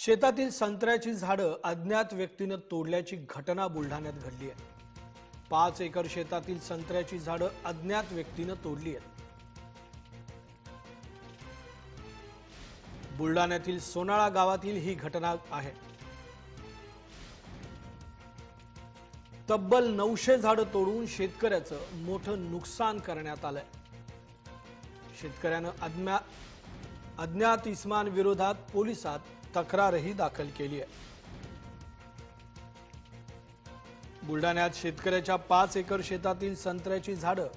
शेतातील संत्र्याची झाडं अज्ञात व्यक्तीनं तोडल्याची घटना बुलढाण्यात घडली आहे. पाच एकर शेतातील संत्र्याची झाडं अज्ञात व्यक्तीनं तोडली आहेत. बुलढाण्यातील सोनाळा गावातील ही घटना आहे. तब्बल नऊशे झाडं तोडून शेतकऱ्याचं मोठं नुकसान करण्यात आलंय. शेतकऱ्यानं अज्ञात अज्ञात इस्मान विरोधात पोलिसात तक्रारही दाखल केली आहे. बुलढाण्यात शेतकऱ्याच्या पाच एकर शेतातील संत्र्याची झाडं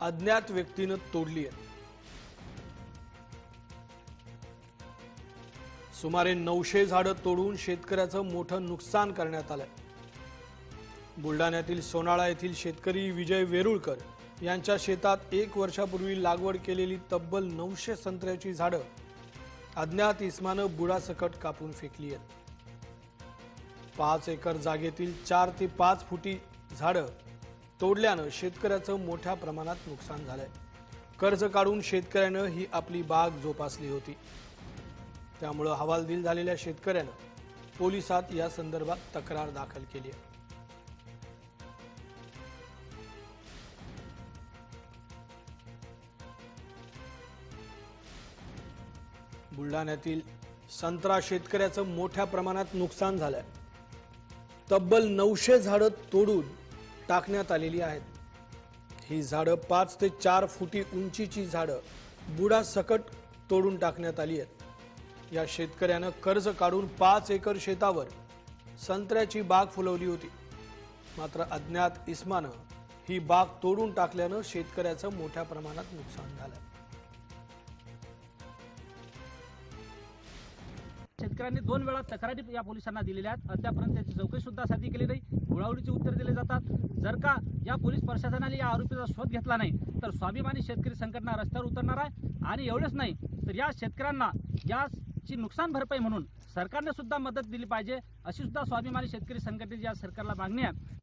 अज्ञात व्यक्तीनं तोडली आहेत. सुमारे नऊशे झाडं तोडून शेतकऱ्याचं मोठं नुकसान करण्यात आलंय. बुलढाण्यातील सोनाळा येथील शेतकरी विजय वेरुळकर यांच्या शेतात एक वर्षापूर्वी लागवड केलेली तब्बल नऊशे संत्र्याची झाडं अज्ञात इस्मानं बुडासकट कापून फेकली आहेत. पाच एकर जागेतील चार ते पाच फुटी झाडं तोडल्यानं शेतकऱ्याचं मोठ्या प्रमाणात नुकसान झालंय. कर्ज काढून शेतकऱ्यानं ही आपली बाग जोपासली होती. त्यामुळं हवालदिल झालेल्या शेतकऱ्यानं पोलिसात या संदर्भात तक्रार दाखल केली आहे. बुलढाण्यातील संत्रा शेतकऱ्याचं मोठ्या प्रमाणात नुकसान झालंय. तब्बल नऊशे झाडं तोडून टाकण्यात आलेली आहेत. ही झाडं पाच ते चार फुटी उंचीची झाडं बुडा सकट तोडून टाकण्यात आली आहेत. या शेतकऱ्यानं कर्ज काढून पाच एकर शेतावर संत्र्याची बाग फुलवली होती. मात्र अज्ञात इस्मानं ही बाग तोडून टाकल्यानं शेतकऱ्याचं मोठ्या प्रमाणात नुकसान झालं शेतकऱ्यांनी दोन वेळा तक्रारी या पोलिसांना दिलेल्या आहेत. अद्यापर्यंत त्याची चौकशी सुद्धा साधी केली नाही. गुळावडीची उत्तर दिले जातात. जर का या पोलीस प्रशासनाने या आरोपीचा शोध घेतला नाही तर स्वाभिमानी शेतकरी संघटना रस्त्यावर उतरणार आहे. आणि एवढंच नाही तर या शेतकऱ्यांना याची नुकसान भरपाई म्हणून सरकारने सुद्धा मदत दिली पाहिजे अशी सुद्धा स्वाभिमानी शेतकरी संघटनेची या सरकारला मागणी आहे.